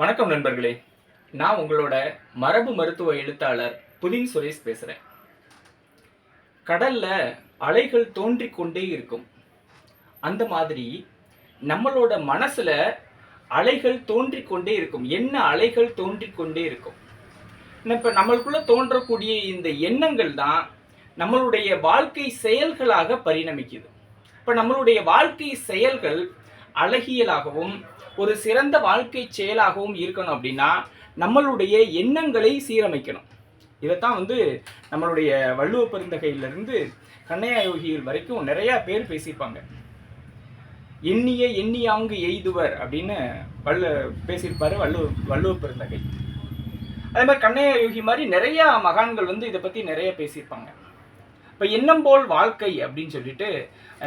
வணக்கம் நண்பர்களே. நான் உங்களோட மரபு மருத்துவ எழுத்தாளர் புதின் சுரேஷ் பேசுகிறேன் கடல்ல அலைகள் தோன்றி கொண்டே இருக்கும். அந்த மாதிரி நம்மளோட மனசுல அலைகள் தோன்றி கொண்டே இருக்கும். என்ன அலைகள் தோன்றி கொண்டே இருக்கும்? இப்போ நம்மளுக்குள்ள தோன்றக்கூடிய இந்த எண்ணங்கள் தான் நம்மளுடைய வாழ்க்கை செயல்களாக பரிணமிக்குது. இப்போ நம்மளுடைய வாழ்க்கை செயல்கள் அழகியலாகவும் ஒரு சிறந்த வாழ்க்கை செயலாகவும் இருக்கணும் அப்படின்னா நம்மளுடைய எண்ணங்களை சீரமைக்கணும். இதைத்தான் வந்து நம்மளுடைய வள்ளுவ பெருந்தகையிலிருந்து கண்ணையா யோகிகள் வரைக்கும் நிறைய பேர் பேசியிருப்பாங்க. எண்ணிய எண்ணியாங்கு எய்துவர் அப்படின்னு வல்ல பேசியிருப்பாரு வள்ளுவ வள்ளுவ பெருந்தகை. அதே மாதிரி கண்ணையா யோகி மாதிரி நிறைய மகான்கள் வந்து இதை பற்றி நிறைய பேசியிருப்பாங்க. இப்போ எண்ணம் போல் வாழ்க்கை அப்படின்னு சொல்லிட்டு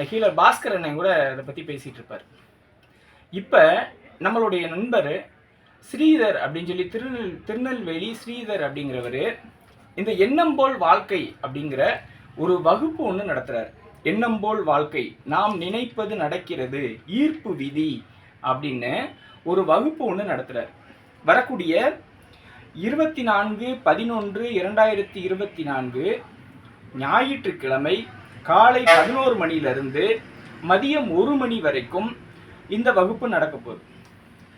ஹீலர் பாஸ்கர் அண்ணன் கூட இதை பற்றி பேசிகிட்டு இருப்பார். இப்போ நம்மளுடைய நண்பர் ஸ்ரீதர் அப்படின்னு சொல்லி திருநெல் திருநெல்வேலி ஸ்ரீதர் அப்படிங்கிறவர் இந்த எண்ணம் போல் வாழ்க்கை அப்படிங்கிற ஒரு வகுப்பு ஒன்று நடத்துகிறார் எண்ணம் போல் வாழ்க்கை நாம் நினைப்பது நடக்கிறது ஈர்ப்பு விதி அப்படின்னு ஒரு வகுப்பு ஒன்று நடத்துகிறார் வரக்கூடிய இருபத்தி நான்கு பதினொன்று இரண்டாயிரத்தி இருபத்தி நான்கு ஞாயிற்றுக்கிழமை காலை பதினோரு மணியிலிருந்து மதியம் ஒரு மணி வரைக்கும் இந்த வகுப்பு நடக்க போகுது.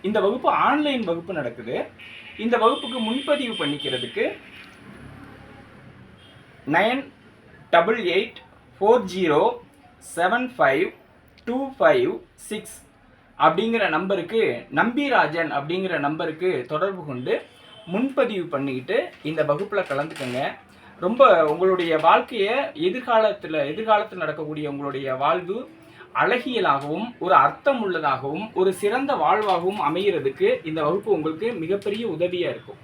இந்த வகுப்பு ஆன்லைன் வகுப்பு நடக்குது. இந்த வகுப்புக்கு முன்பதிவு பண்ணிக்கிறதுக்கு nine double eight four zero seven five two five six அப்படிங்கிற நம்பருக்கு நம்பிராஜன் அப்படிங்கிற நம்பருக்கு தொடர்பு கொண்டு முன்பதிவு பண்ணிக்கிட்டு இந்த வகுப்பில் கலந்துக்கங்க. ரொம்ப உங்களுடைய வாழ்க்கையை எதிர்காலத்தில் எதிர்காலத்தில் நடக்கக்கூடிய உங்களுடைய வாழ்வு அழகியலாகவும் ஒரு அர்த்தம் உள்ளதாகவும் ஒரு சிறந்த வாழ்வாகவும் அமைகிறதுக்கு இந்த வகுப்பு உங்களுக்கு மிகப்பெரிய உதவியாக இருக்கும்.